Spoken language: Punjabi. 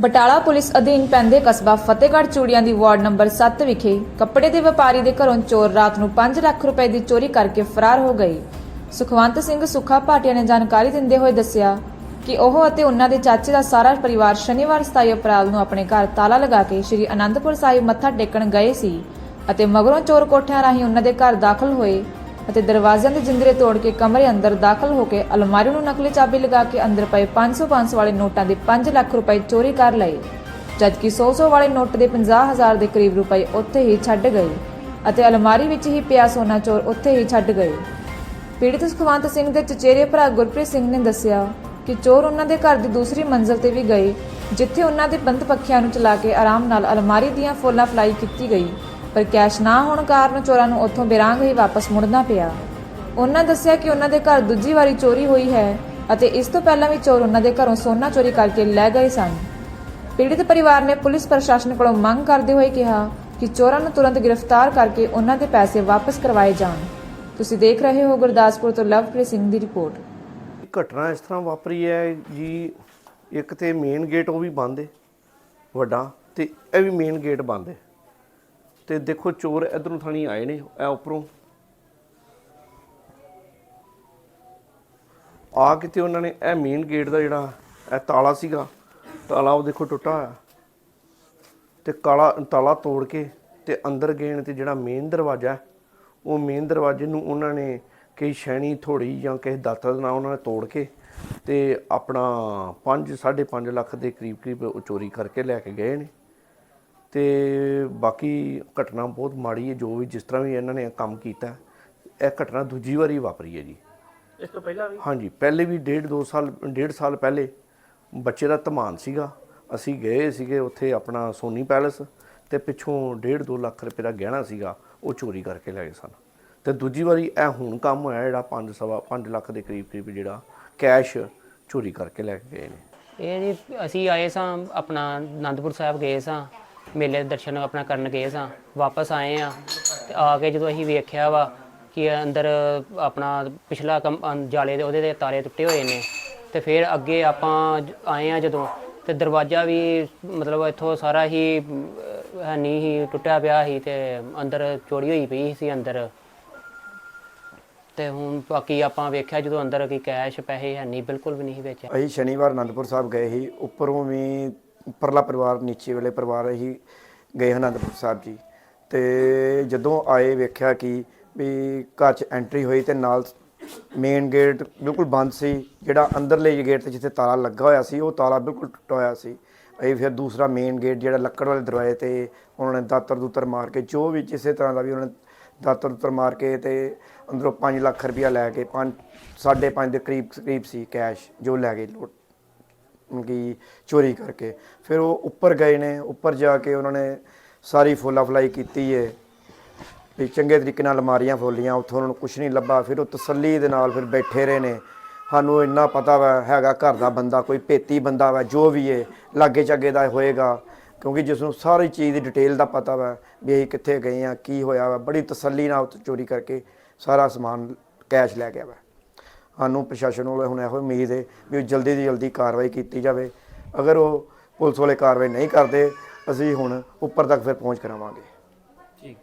ਬਟਾਲਾ ਪੁਲਿਸ ਅਧੀਨ ਪੈਂਦੇ ਕਸਬਾ ਫਤਿਹਗੜ੍ਹ ਚੂੜੀਆਂ ਦੀ ਵਾਰਡ ਨੰਬਰ 7 ਵਿਖੇ ਕੱਪੜੇ ਦੇ ਵਪਾਰੀ ਦੇ ਘਰੋਂ ਚੋਰ ਰਾਤ ਨੂੰ 5 ਲੱਖ ਰੁਪਏ ਦੀ ਚੋਰੀ ਕਰਕੇ ਫਰਾਰ ਹੋ ਗਏ। ਸੁਖਵੰਤ ਸਿੰਘ ਸੁੱਖਾ ਭਾਟੀਆ ਨੇ ਜਾਣਕਾਰੀ ਦਿੰਦੇ ਹੋਏ ਦੱਸਿਆ ਕਿ ਉਹ ਅਤੇ ਉਹਨਾਂ ਦੇ ਚਾਚੇ ਦਾ ਸਾਰਾ ਪਰਿਵਾਰ ਸ਼ਨੀਵਾਰ 27 ਅਪ੍ਰੈਲ ਨੂੰ ਆਪਣੇ ਘਰ ਤਾਲਾ ਲਗਾ ਕੇ ਸ੍ਰੀ ਅਨੰਦਪੁਰ ਸਾਹਿਬ ਮੱਥਾ ਟੇਕਣ ਗਏ ਸੀ ਅਤੇ ਮਗਰੋਂ ਚੋਰ ਕੋਠਿਆਂ ਰਾਹੀਂ ਉਹਨਾਂ ਦੇ ਘਰ ਦਾਖਲ ਹੋਏ। ਅਤੇ ਦਰਵਾਜ਼ਿਆਂ ਦੇ ਜਿੰਦਰੇ ਤੋੜ ਕੇ ਕਮਰੇ ਅੰਦਰ ਦਾਖਲ ਹੋ ਕੇ ਅਲਮਾਰੀ ਨੂੰ ਨਕਲੀ ਚਾਬੀ ਲਗਾ ਕੇ ਅੰਦਰ ਪਏ 500 500 ਵਾਲੇ ਨੋਟਾਂ ਦੇ 5 ਲੱਖ ਰੁਪਏ ਚੋਰੀ ਕਰ ਲਏ, ਜਦਕਿ 100 100 ਵਾਲੇ ਨੋਟ ਦੇ 50000 ਦੇ ਕਰੀਬ ਰੁਪਏ ਉੱਥੇ ਹੀ ਛੱਡ ਗਏ ਅਤੇ ਅਲਮਾਰੀ ਵਿੱਚ ਹੀ ਪਿਆ ਸੋਨਾ ਚੋਰ ਉੱਥੇ ਹੀ ਛੱਡ ਗਏ। ਪੀੜਤ ਸੁਖਵੰਤ ਸਿੰਘ ਦੇ ਚਚੇਰੇ ਭਰਾ ਗੁਰਪ੍ਰੀਤ ਸਿੰਘ ਨੇ ਦੱਸਿਆ ਕਿ ਚੋਰ ਉਹਨਾਂ ਦੇ ਘਰ ਦੀ ਦੂਸਰੀ ਮੰਜ਼ਲ ਤੇ ਵੀ ਗਏ, ਜਿੱਥੇ ਉਹਨਾਂ ਦੇ ਬੰਦ ਪੱਖੀਆਂ ਨੂੰ ਚਲਾ ਕੇ ਆਰਾਮ ਨਾਲ ਅਲਮਾਰੀ ਦੀਆਂ ਫੋਲਾਂ ਫਲਾਈ ਕੀਤੀ ਗਈ। ਪਰ ਕੈਸ਼ ਨਾ ਹੋਣ ਕਾਰਨ ਚੋਰਾਂ ਨੂੰ ਉੱਥੋਂ ਬੇਰਾਂਗ ਹੀ ਵਾਪਸ ਮੁੜਨਾ ਪਿਆ। ਉਹਨਾਂ ਦੱਸਿਆ ਕਿ ਉਹਨਾਂ ਦੇ ਘਰ ਦੂਜੀ ਵਾਰੀ ਚੋਰੀ ਹੋਈ ਹੈ ਅਤੇ ਇਸ ਤੋਂ ਪਹਿਲਾਂ ਵੀ ਚੋਰ ਉਹਨਾਂ ਦੇ ਘਰੋਂ ਸੋਨਾ ਚੋਰੀ ਕਰਕੇ ਲੈ ਗਏ ਸਨ। ਪੀੜਿਤ ਪਰਿਵਾਰ ਨੇ ਪੁਲਿਸ ਪ੍ਰਸ਼ਾਸਨ ਕੋਲੋਂ ਮੰਗ ਕਰਦੇ ਹੋਏ ਕਿਹਾ ਕਿ ਚੋਰਾਂ ਨੂੰ ਤੁਰੰਤ ਗ੍ਰਿਫਤਾਰ ਕਰਕੇ ਉਹਨਾਂ ਦੇ ਪੈਸੇ ਵਾਪਸ ਕਰਵਾਏ ਜਾਣ। ਤੁਸੀਂ ਦੇਖ ਰਹੇ ਹੋ ਗੁਰਦਾਸਪੁਰ ਤੋਂ ਲਵਪ੍ਰੀਤ ਸਿੰਘ ਦੀ ਰਿਪੋਰਟ। ਘਟਨਾ ਇਸ ਤਰ੍ਹਾਂ ਵਾਪਰੀ ਹੈ ਜੀ, ਇੱਕ ਤੇ ਮੇਨ ਗੇਟ ਉਹ ਵੀ ਬੰਦ ਹੈ ਵੱਡਾ, ਤੇ ਇਹ ਵੀ ਮੇਨ ਗੇਟ ਬੰਦ ਹੈ ਤੇ ਦੇਖੋ ਚੋਰ ਇਧਰੋਂ ਥਾਣੀ ਆਏ ਨੇ, ਇਹ ਉੱਪਰੋਂ। ਆ ਕੇ ਤੇ ਉਹਨਾਂ ਨੇ ਇਹ ਮੇਨ ਗੇਟ ਦਾ ਜਿਹੜਾ ਇਹ ਤਾਲਾ ਸੀਗਾ, ਤਾਲਾ ਉਹ ਦੇਖੋ ਟੁੱਟਾ ਹੋਇਆ। ਤੇ ਕਾਲਾ ਤਾਲਾ ਤੋੜ ਕੇ ਤੇ ਅੰਦਰ ਗਏ ਨੇ ਤੇ ਜਿਹੜਾ ਮੇਨ ਦਰਵਾਜ਼ਾ, ਉਹ ਮੇਨ ਦਰਵਾਜ਼ੇ ਨੂੰ ਉਹਨਾਂ ਨੇ ਕਈ ਸ਼ੈਣੀ ਥੋੜੀ ਜਾਂ ਕਿਸੇ ਦਾਤਰ ਦੇ ਨਾਲ ਉਹਨਾਂ ਨੇ ਤੋੜ ਕੇ ਤੇ ਆਪਣਾ 5 5.5 ਲੱਖ ਦੇ ਕਰੀਬ ਕਰੀਬ ਉਹ ਚੋਰੀ ਕਰਕੇ ਲੈ ਕੇ ਗਏ ਨੇ। ਤੇ ਬਾਕੀ ਘਟਨਾ ਬਹੁਤ ਮਾੜੀ ਹੈ ਜੋ ਵੀ ਜਿਸ ਤਰ੍ਹਾਂ ਵੀ ਇਹਨਾਂ ਨੇ ਇਹ ਕੰਮ ਕੀਤਾ ਇਹ ਘਟਨਾ ਦੂਜੀ ਵਾਰੀ ਵਾਪਰੀ ਹੈ ਜੀ। ਇਸ ਤੋਂ ਪਹਿਲਾਂ ਵੀ? ਹਾਂਜੀ ਪਹਿਲੇ ਵੀ ਡੇਢ ਦੋ ਸਾਲ ਡੇਢ ਸਾਲ ਪਹਿਲੇ ਬੱਚੇ ਦਾ ਧਮਾਨ ਸੀਗਾ। ਅਸੀਂ ਗਏ ਸੀਗੇ ਉੱਥੇ ਆਪਣਾ ਸੋਨੀ ਪੈਲਸ ਤੇ ਪਿੱਛੋਂ ਡੇਢ ਦੋ ਲੱਖ ਰੁਪਏ ਦਾ ਗਹਿਣਾ ਸੀਗਾ ਉਹ ਚੋਰੀ ਕਰਕੇ ਲੈ ਗਏ ਸਨ। ਤੇ ਦੂਜੀ ਵਾਰੀ ਇਹ ਹੁਣ ਕੰਮ ਹੋਇਆ ਜਿਹੜਾ 5 ਸਵਾ 5 ਲੱਖ ਦੇ ਕਰੀਬ ਕਰੀਬ ਜਿਹੜਾ ਕੈਸ਼ ਚੋਰੀ ਕਰਕੇ ਲੈ ਕੇ ਗਏ ਨੇ। ਇਹ ਜੀ ਅਸੀਂ ਆਏ ਸਾਂ ਆਪਣਾ ਆਨੰਦਪੁਰ ਸਾਹਿਬ ਗਏ ਸਾਂ। ਮੇਲੇ ਦੇ ਦਰਸ਼ਨ ਆਪਣਾ ਕਰਨ ਗਏ ਸਾਂ ਵਾਪਸ ਆਏ ਆ ਤੇ ਆ ਕੇ ਜਦੋਂ ਅਸੀਂ ਵੇਖਿਆ ਵਾ ਕਿ ਅੰਦਰ ਆਪਣਾ ਪਿਛਲਾ ਕੰਮ ਅੰ- ਜਾਲੇ ਦੇ ਉਹਦੇ ਦੇ ਤਾਰੇ ਟੁੱਟੇ ਹੋਏ ਨੇ ਤੇ ਫਿਰ ਅੱਗੇ ਆਪਾਂ ਜ- ਆਏ ਆ ਜਦੋਂ ਤੇ ਦਰਵਾਜ਼ਾ ਵੀ ਮਤਲਬ ਇੱਥੋਂ ਸਾਰਾ ਹੀ ਅਮ, ਹੈ ਨਹੀਂ ਹੀ ਟੁੱਟਿਆ ਪਿਆ ਸੀ ਤੇ ਅੰਦਰ ਚੋਰੀ ਹੋਈ ਪਈ ਸੀ ਅੰਦਰ। ਤੇ ਹੁਣ ਬਾਕੀ ਆਪਾਂ ਵੇਖਿਆ ਜਦੋਂ ਅੰਦਰ ਕੀ ਕੈਸ਼ ਪੈਸੇ ਹੈ ਨਹੀਂ ਬਿਲਕੁਲ ਵੀ ਨਹੀਂ ਸੀ ਵਿੱਚ ਅਸੀਂ ਸ਼ਨੀਵਾਰ ਅਨੰਦਪੁਰ ਸਾਹਿਬ ਗਏ ਸੀ ਉੱਪਰੋਂ ਵੀ ਉੱਪਰਲਾ ਪਰਿਵਾਰ, ਨੀਚੇ ਵਾਲੇ ਪਰਿਵਾਰ ਅਸੀਂ ਗਏ ਅਨੰਦਪੁਰ ਸਾਹਿਬ ਜੀ। ਤੇ ਜਦੋਂ ਆਏ ਵੇਖਿਆ ਕਿ ਵੀ ਘਰ 'ਚ ਐਂਟਰੀ ਹੋਈ ਤੇ ਨਾਲ ਮੇਨ ਗੇਟ ਬਿਲਕੁਲ ਬੰਦ ਸੀ, ਜਿਹੜਾ ਅੰਦਰਲੇ ਗੇਟ ਤੇ ਜਿੱਥੇ ਤਾਲਾ ਲੱਗਾ ਹੋਇਆ ਸੀ, ਉਹ ਤਾਲਾ ਬਿਲਕੁਲ ਟੁੱਟਾ ਹੋਇਆ ਸੀ। ਅਸੀਂ ਫਿਰ ਦੂਸਰਾ ਮੇਨ ਗੇਟ ਜਿਹੜਾ ਲੱਕੜ ਵਾਲੇ ਦਰਵਾਜ਼ੇ ਤੇ ਉਹਨਾਂ ਨੇ ਦਾਤਰ ਦੂਤਰ ਮਾਰ ਕੇ, ਜੋ ਵੀ ਕਿਸੇ ਤਰ੍ਹਾਂ ਦਾ ਵੀ ਉਹਨਾਂ ਨੇ ਦਾਤਰ ਦੂਤਰ ਮਾਰ ਕੇ ਤੇ ਅੰਦਰੋਂ 5 ਲੱਖ ਰੁਪਇਆ ਲੈ ਕੇ 5 5.5 ਦੇ ਕਰੀਬ ਕਰੀਬ ਸੀ ਕੈਸ਼ ਜੋ ਲੈ ਗਏ ਲੁੱਟ ਕਿ ਚੋਰੀ ਕਰਕੇ ਫਿਰ ਉਹ ਉੱਪਰ ਗਏ ਨੇ ਉੱਪਰ ਜਾ ਕੇ ਉਹਨਾਂ ਨੇ ਸਾਰੀ ਫੋਲਾ ਫਲਾਈ ਕੀਤੀ ਏ ਵੀ ਚੰਗੇ ਤਰੀਕੇ ਨਾਲ ਅਲਮਾਰੀਆਂ ਫੋਲੀਆਂ ਉੱਥੋਂ ਉਹਨਾਂ ਨੂੰ ਕੁਝ ਨਹੀਂ ਲੱਭਾ ਫਿਰ ਉਹ ਤਸੱਲੀ ਦੇ ਨਾਲ ਫਿਰ ਬੈਠੇ ਰਹੇ ਨੇ ਸਾਨੂੰ ਇੰਨਾ ਪਤਾ ਵਾ ਹੈਗਾ ਘਰ ਦਾ ਬੰਦਾ ਕੋਈ ਭੇਤੀ ਬੰਦਾ ਵਾ ਜੋ ਵੀ ਏ ਲਾਗੇ ਚਾਗੇ ਦਾ ਹੋਏਗਾ ਕਿਉਂਕਿ ਜਿਸ ਨੂੰ ਸਾਰੀ ਚੀਜ਼ ਦੀ ਡਿਟੇਲ ਦਾ ਪਤਾ ਵਾ ਵੀ ਅਸੀਂ ਕਿੱਥੇ ਗਏ ਆ ਕੀ ਹੋਇਆ ਵਾ ਬੜੀ ਤਸੱਲੀ ਨਾਲ ਉੱਥੇ ਚੋਰੀ ਕਰਕੇ ਸਾਰਾ ਸਮਾਨ ਕੈਸ਼ ਲੈ ਗਿਆ ਵਾ ਸਾਨੂੰ ਪ੍ਰਸ਼ਾਸਨ ਵੱਲੋਂ ਹੁਣ ਇਹੋ ਉਮੀਦ ਹੈ ਵੀ ਉਹ ਜਲਦੀ ਤੋਂ ਜਲਦੀ ਕਾਰਵਾਈ ਕੀਤੀ ਜਾਵੇ। ਅਗਰ ਉਹ ਪੁਲਿਸ ਵਾਲੇ ਕਾਰਵਾਈ ਨਹੀਂ ਕਰਦੇ, ਅਸੀਂ ਹੁਣ ਉੱਪਰ ਤੱਕ ਫਿਰ ਪਹੁੰਚ ਕਰਾਵਾਂਗੇ। ਠੀਕ।